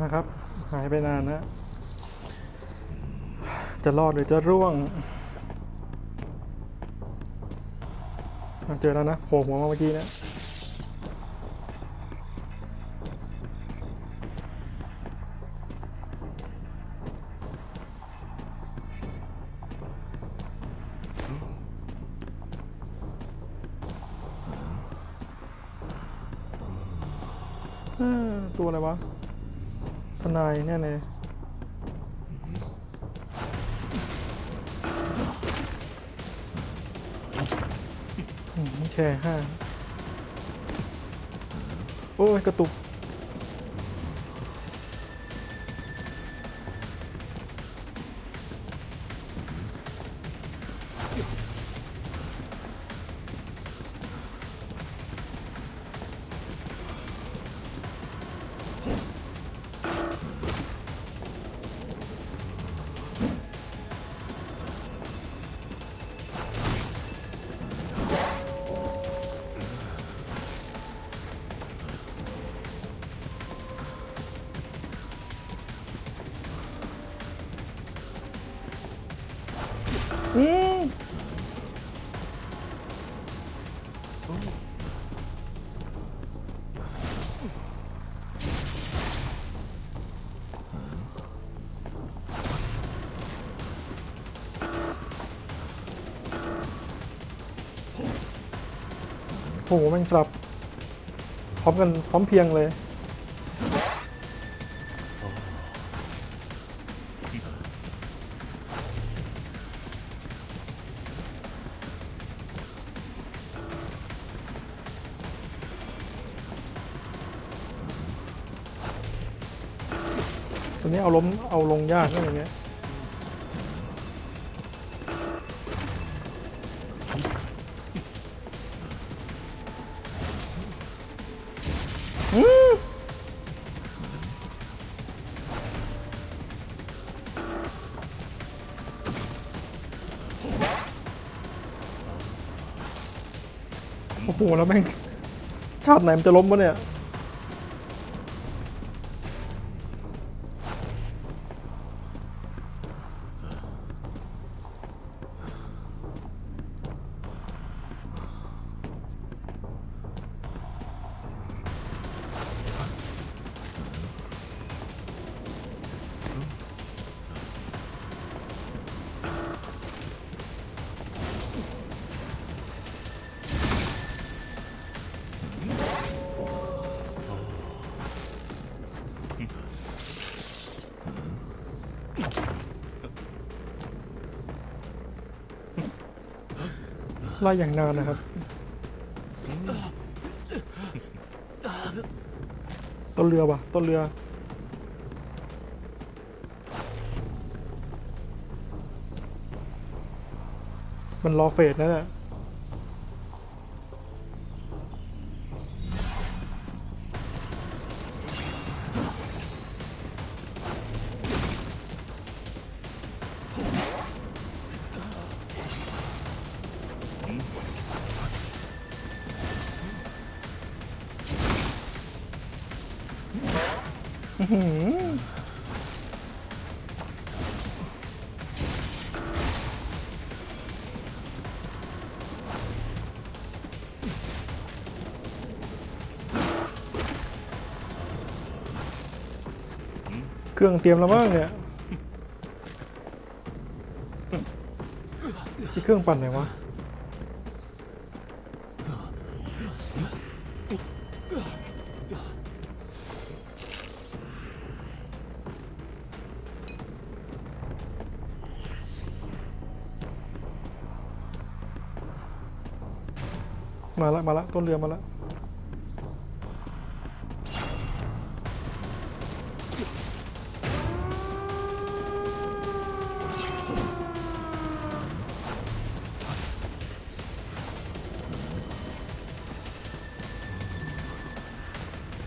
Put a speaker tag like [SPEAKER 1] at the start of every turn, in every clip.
[SPEAKER 1] นะครับ หายไปนานนะ จะรอดหรือจะร่วง เจอแล้วนะโผล่หัวมาเมื่อกี้นะตัวอะไรวะ ทนายเนี่ยเลยแชร์ห้าโอ้ยกระตุก โหแม่งสับพร้อมกันพร้อมเพียงเลย ตัวนี้เอาล้มเอาลงยากนะอย่างเงี้ย แล้วแม่งชาติไหนมันจะล้มวะเนี่ย ไล่อย่างนานนะครับ ต้นเรือว่ะ ต้นเรือ มันรอเฟสนั่นแหละ เครื่องเตรียมแล้วมั้งเนี่ยที่เครื่องปั่นไหนวะ มาละมาละต้นเรือมาละ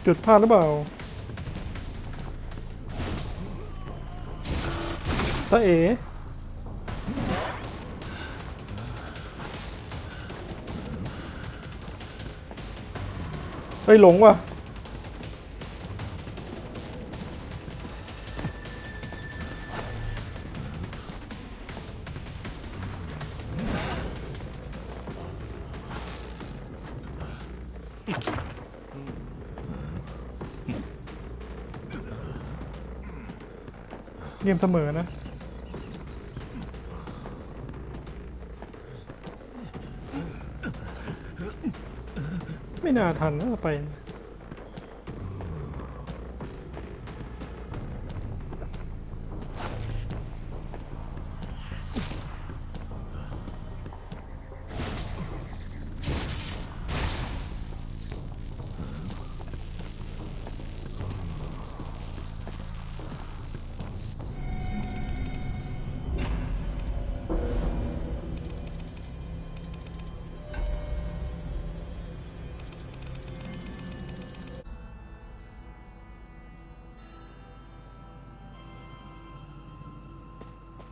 [SPEAKER 1] จุดพลาดหรือเปล่าตาเอ๋ เฮ้ยหลงว่ะเงียมเสมอนะ ไม่น่าทันนะไป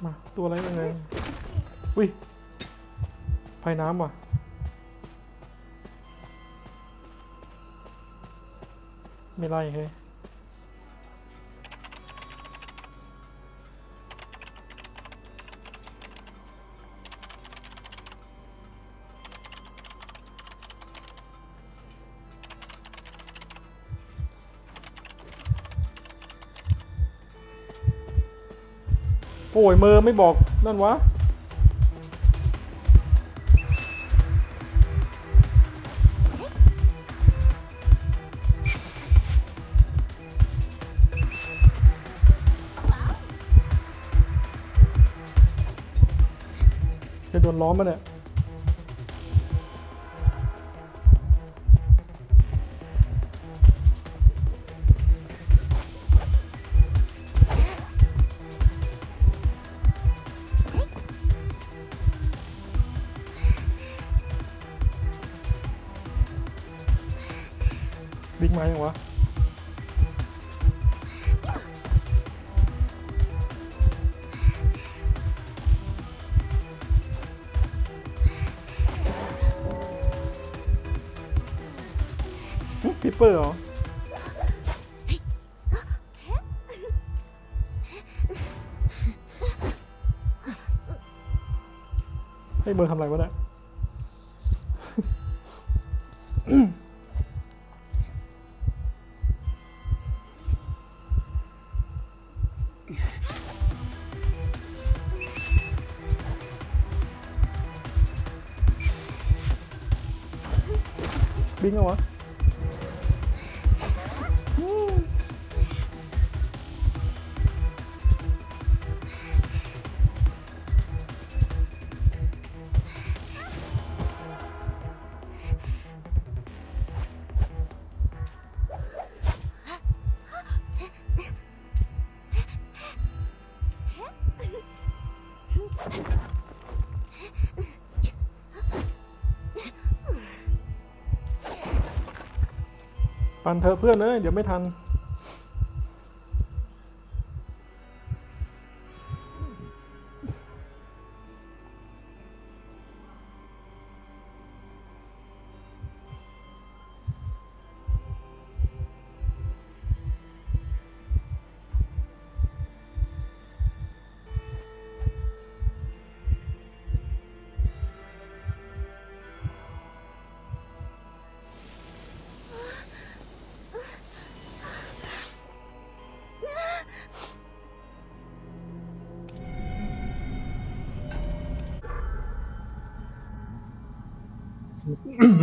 [SPEAKER 1] มาตัวอะไรยังไงอุ้ยภายน้ำว่ะไม่ไล่เฮ้ย อ้ยเมอร์ไม่บอกนั่นวะจะโดนล้อมมาเนี่ย บิ๊กไม้ยังวะปิปเปอร์เหรอให้เบอร์ทำอะไรวะเนี่ย บิงเหรอวะ ปันเธอะเพื่อนเอ้ยเดี๋ยวไม่ทัน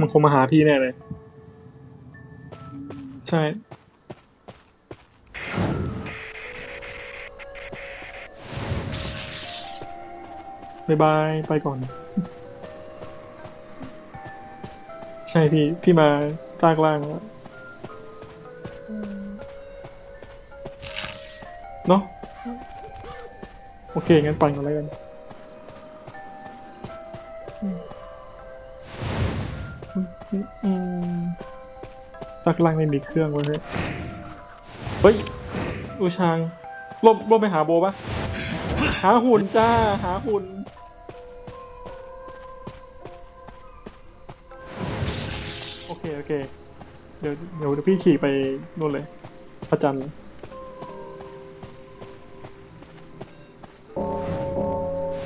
[SPEAKER 1] มันคงมาหาพี่แน่เลย ใช่บายบาย ไปก่อน ใช่พี่ พี่มาซากล่างแล้วเนาะโอเค งั้นปั่นกันแล้วกัน อืมซักล่างไม่มีเครื่องไว้ยเฮ้ยอูชางลบลบไปหาโบปะหาหุ่นจ้า หาหุ่นโอเค โอเค เดี๋ยวเดี๋ยวเดี๋ยวพี่ฉีกไปนู่นเลยพระจันทร์เลย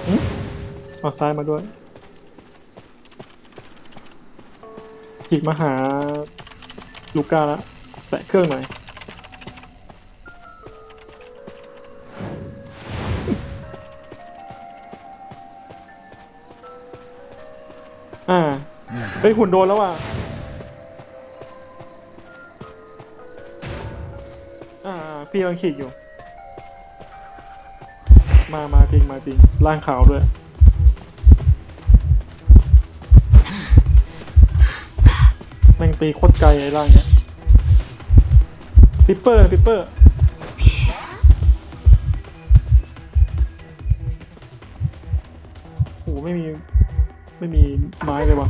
[SPEAKER 1] หึเอาซ้ายมาด้วย จิมาหาลูก้าละแตะเครื่องหน่อยอ่ฮ้ยหุ่นโดนแล้วอะอ่า พี่กำลังขีดอยู่ มามาจริงมาจริงร่างขาวด้วย ตีโคตรไกลไอ้ร่างเนี้ยปิปเปอร์ปิปเปอร์โหไม่มี ไม่มีไม้เลยวะ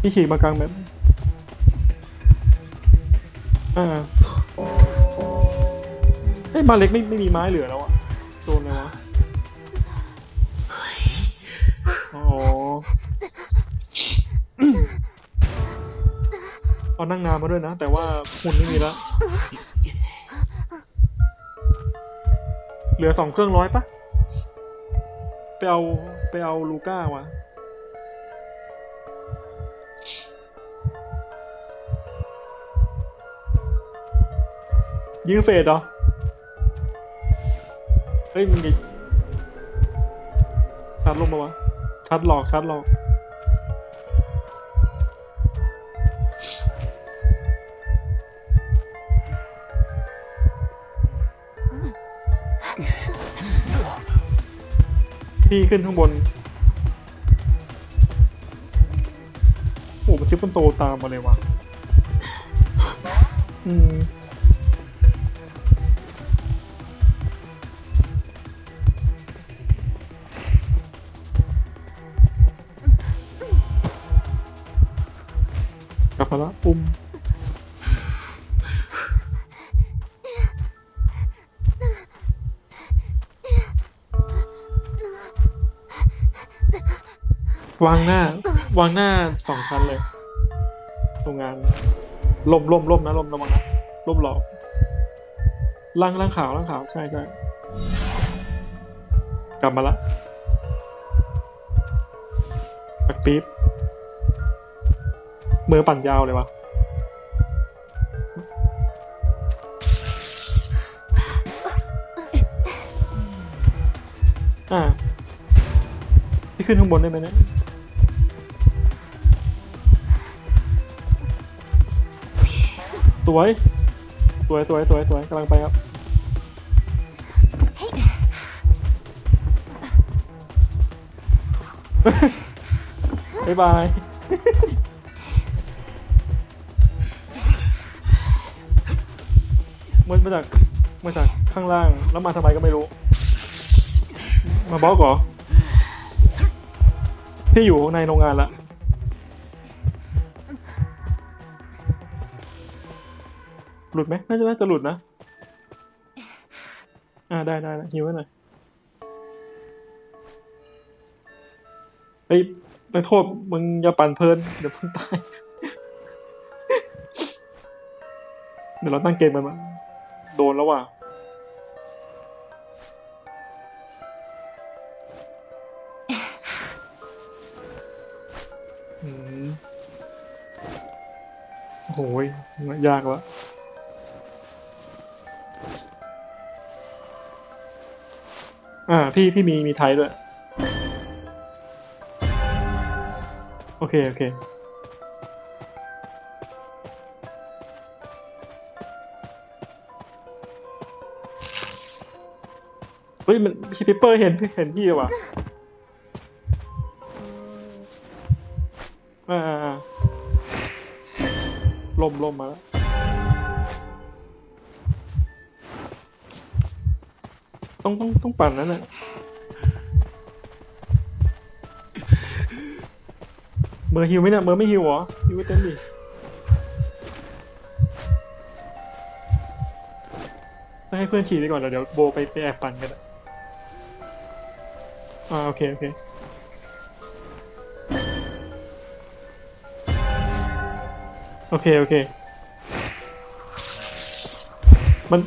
[SPEAKER 1] พี่ฉีกมากลางแบบอ่าเอ้ยมาเล็กไม่ไม่มีไม้เหลือแล้วอะโดนเลยวะ นั่งนานมาด้วยนะ แต่ว่าหุ่นไม่มีแล้ว เหลือสองเครื่องร้อยปะไปเอาไปเอาลูก้าวะยื้อเฟดเหรอ เฮ้ยมึงจะชัดลงมาวะ ชัดหลอก ชัดหลอก พี่ขึ้นข้างบน โอ้มันชิปมันโซตามมาเลยว่ะ อืม วางหน้า วางหน้าสองชั้นเลย โรงงานล่มล่มล่มนะล่มระวังนะล่มหลอกล่างล่างขาวล่างขาว ใช่ใช่กลับมาละปักปี๊บมือปั่นยาวเลยวะอ่าพี่ขึ้นข้างบนได้ไหมเนี่ย สวย สวยสวยสวยสวยกำลังไปครับ บ๊ายบาย มันมาจากมาจากข้างล่าง แล้วมาทำไมก็ไม่รู้ มาบล็อกเหรอ พี่อยู่ในโรงงานละ ลุดไหมน่าจะน่าจะหลุดนะ อ่าได้ได้ได้ฮิวไว้หน่อยเฮ้ยไปโทษมึงอย่าปั่นเพลิน เดี๋ยวเพิ่งตาย เดี๋ยวเราตั้งเกมไปมันโดนแล้วว่ะอืมโอ้ยยากวะ อ่าพี่พี่มีมีไทยด้วย โอเค โอเค เฮ้ย มันพี่พิปเปอร์เห็นเห็นพี่ว่ะอ่าอ่าอ่าลมลมมาแล้ว ต้องต้องต้องปั่นนั่นแหละเบอร์ฮิวไหมเนี่ยเบอร์ไม่ฮิวเหรอฮิวเต็มดิต้องให้เพื่อนฉีดไปก่อนเดี๋ยวเดี๋ยวโบไปไปแอบปั่นกันอะอ่าโอเคโอเคโอเค โอเค มัน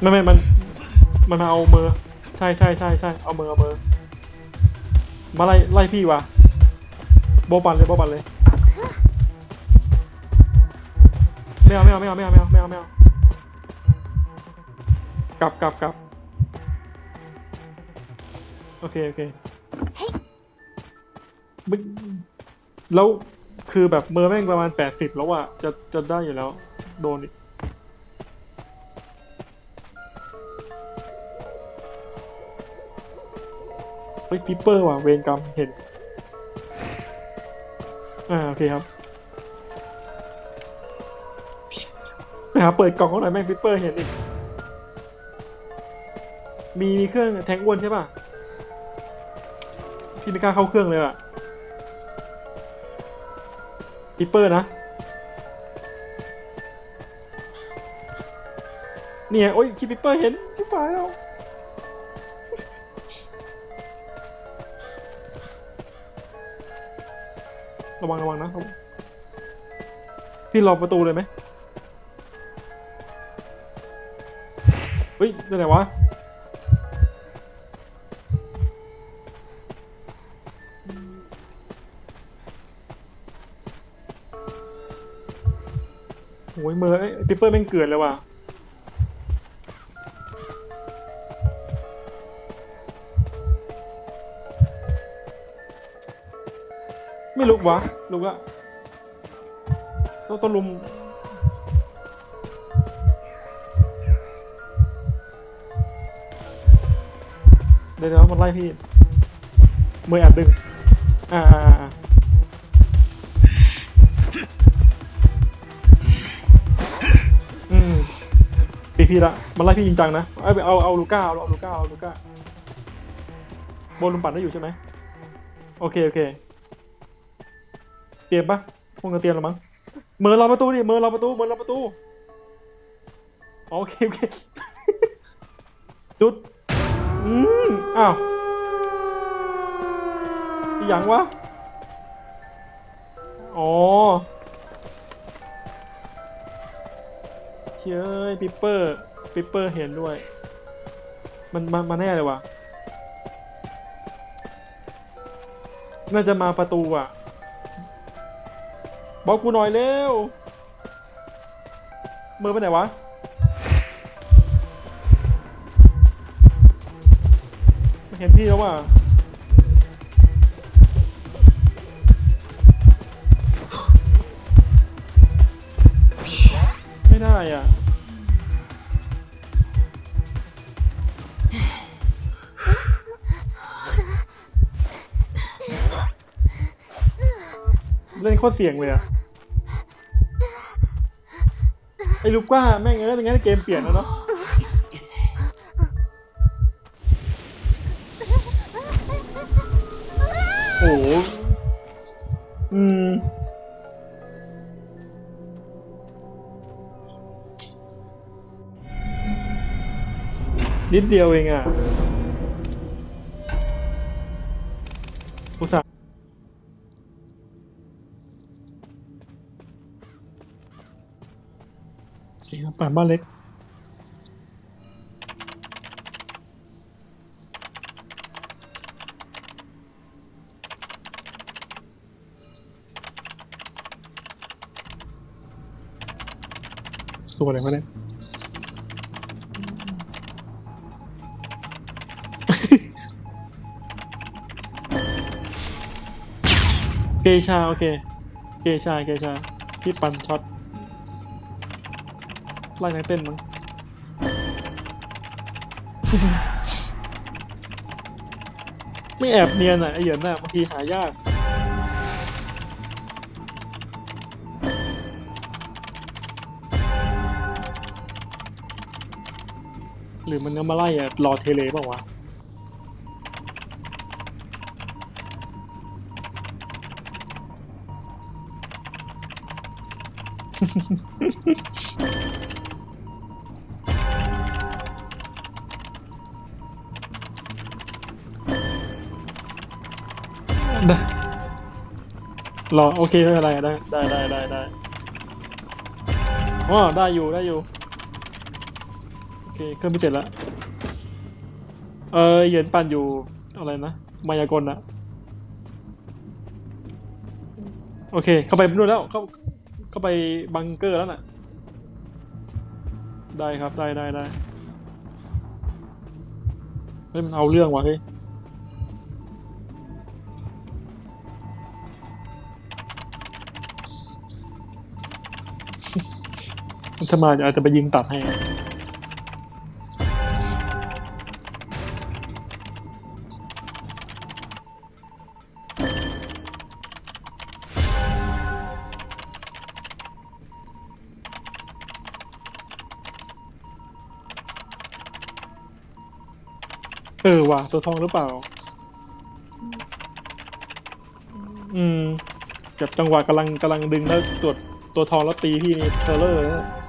[SPEAKER 1] ไม่ไม่มัน มันมาเอาเมอร์ใช่ใช่ใช่ใช่เอาเมอร์เอาเมอร์มาไล่ไล่พี่วะโบปันเลยโบปันเลยไม่เอาไม่เอาไม่เอาไม่เอาไม่เอาไม่เอาไม่เอากลับกลับกลับโอเคโอเคมึงแล้วคือแบบเมอร์แม่งประมาณแปดสิบแล้วอะจะจะได้อยู่แล้ว โดนอีก เฮ้ยพิเปอร์ว่ะเวรกรรมเห็น อ่าโอเคครับไปหาเปิดกล่องเขาหน่อยแม่งพิเปอร์เห็นอีก มีมีเครื่องแทงอ้วนใช่ป่ะ พี่ไม่กล้าเข้าเครื่องเลยอะพิเปอร์นะเนี่ยโอ้ยคิดพิเปอร์เห็นชิบหายแล้ว ระวังระวังนะพี่รอประตูเลยไหมเฮ้ยไปไหนวะโอ้ยเมอร์ไอ้ปิปเปอร์แม่งเกิดเลยว่ะ ไม่ลุกวะลุกอะต้องต้องลุมเดี๋ยวมันไล่พี่มือแอบดึงอ่าอ่าอ่าอืมปีพี่ละมันไล่พี่จริงจังนะเอาเอาเอาลูก้าเอาเอาลูก้าเอาลูก้าโบนลุมปัดได้อยู่ใช่ไหมโอเค โอเค เตรียมปะคงจะเตรียมแล้วมั้งเมินเราประตูดิเมินเราประตูเมินเราประตูโอเคโอเคจุดอืมอ้าวอีหยังวะอ๋อเชื่ยปิปเปอร์ปิปเปอร์เห็นด้วย มันมามาแน่เลยวะน่าจะมาประตูอะ บอกกูหน่อยเร็วมือไปไหนวะไม่เห็นพี่แล้วว่ะ โคตรเสี่ยงเลยอะไอ้ลูก้าแม่งเอ้ยงั้นเกมเปลี่ยนแล้วเนาะโอ้โหอืมนิดเดียวเองอะ โอเคครับป่านบ้านเล็ก ตัวอะไรวะเนี่ย เกชา โอเค เกชา เกชา พี่ปันช็อต ไล่นักเต้นมั้งไม่แอบเนียนอะไอเหยินน่ะบางทีหายากหรือมันเอามาไล่อะรอเทเลเปล่าวะไรอโอเคไม่เป็นไรได้ได้ได้ได้ได้อ๋อได้อยู่ได้อยู่โอเคเครื่องพิเศษละเออเหยินปั่นอยู่อะไรนะมายากลนะโอเค เข้าไปนู่นแล้วเข้าเข้าไปบังเกอร์แล้วน่ะ ได้ครับได้ได้ได้เฮ้ยมันเอาเรื่องว่ะเฮ้ย ถ้ามาอาจจะไปยิงตัดให้ เออว่ะตัวทองหรือเปล่า อืมแบบจังหวะกำลังกำลังดึงแล้วตรวจตัวทองแล้วตีพี่นี่เทเลอร์นะ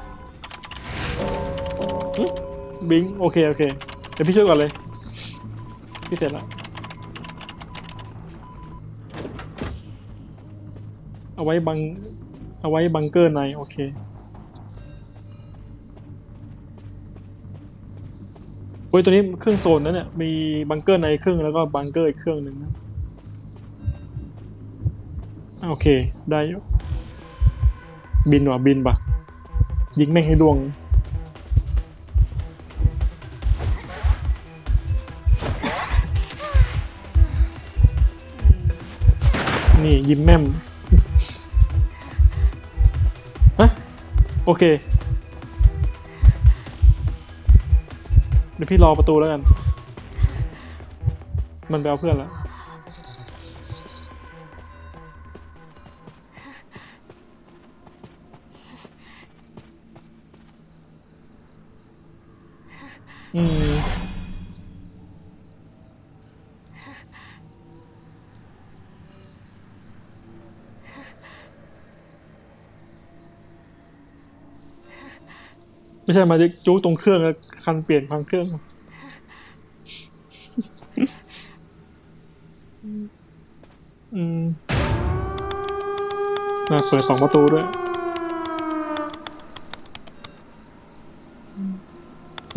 [SPEAKER 1] บิงโอเคโอเคเดี๋ยวพี่ช่วยก่อนเลย พี่เสร็จแล้วเอาไว้บัง เอาไว้บังเกอร์ในโอเคเฮ้ยตัวนี้เครื่องโซนนั้นเนี่ยมีบังเกอร์ในเครื่องแล้วก็บังเกอร์อีกเครื่องหนึ่งนะอะโอเค ได้อยู่บินว่ะบินปะยิงแม่งให้ดวง นี่ยิ้มแม่มฮะโอเค เดี๋ยวพี่รอประตูแล้วกัน มันไปเอาเพื่อนแล้วอืม ไม่ใช่มาจะจุกตรงเครื่องแล้วคันเปลี่ยนพังเครื่อง อืมน่าเปิดสองประตูด้วย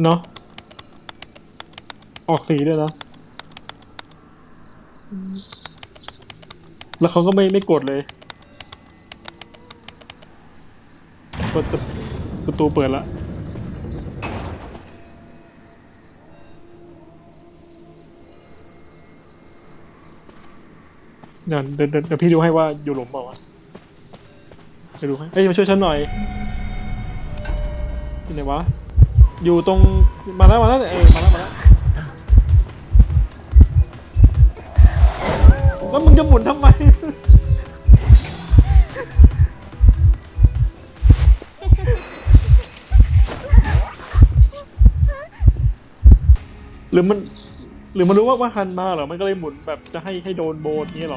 [SPEAKER 1] เนาะออกสีด้วยนะ แล้วเขาก็ไม่ไม่กดเลยเปิดประตูเปิดแล้ว เดี๋ยวเดี๋ยวเดี๋ยวพี่ดูให้ว่าอยู่หลุมเปล่าวะไปดูให้เอ้ยมาช่วยฉันหน่อยอยู่ไหนวะ อยู่ตรงมาแล้วมาแล้วเออมาแล้วมาแล้วแล้วมึงจะหมุนทำไมหรือมัน หรือมันรู้ว่าว่าฮันมาเหรอ มันก็เลยหมุนแบบจะให้ให้โดนโบนนี้หรอ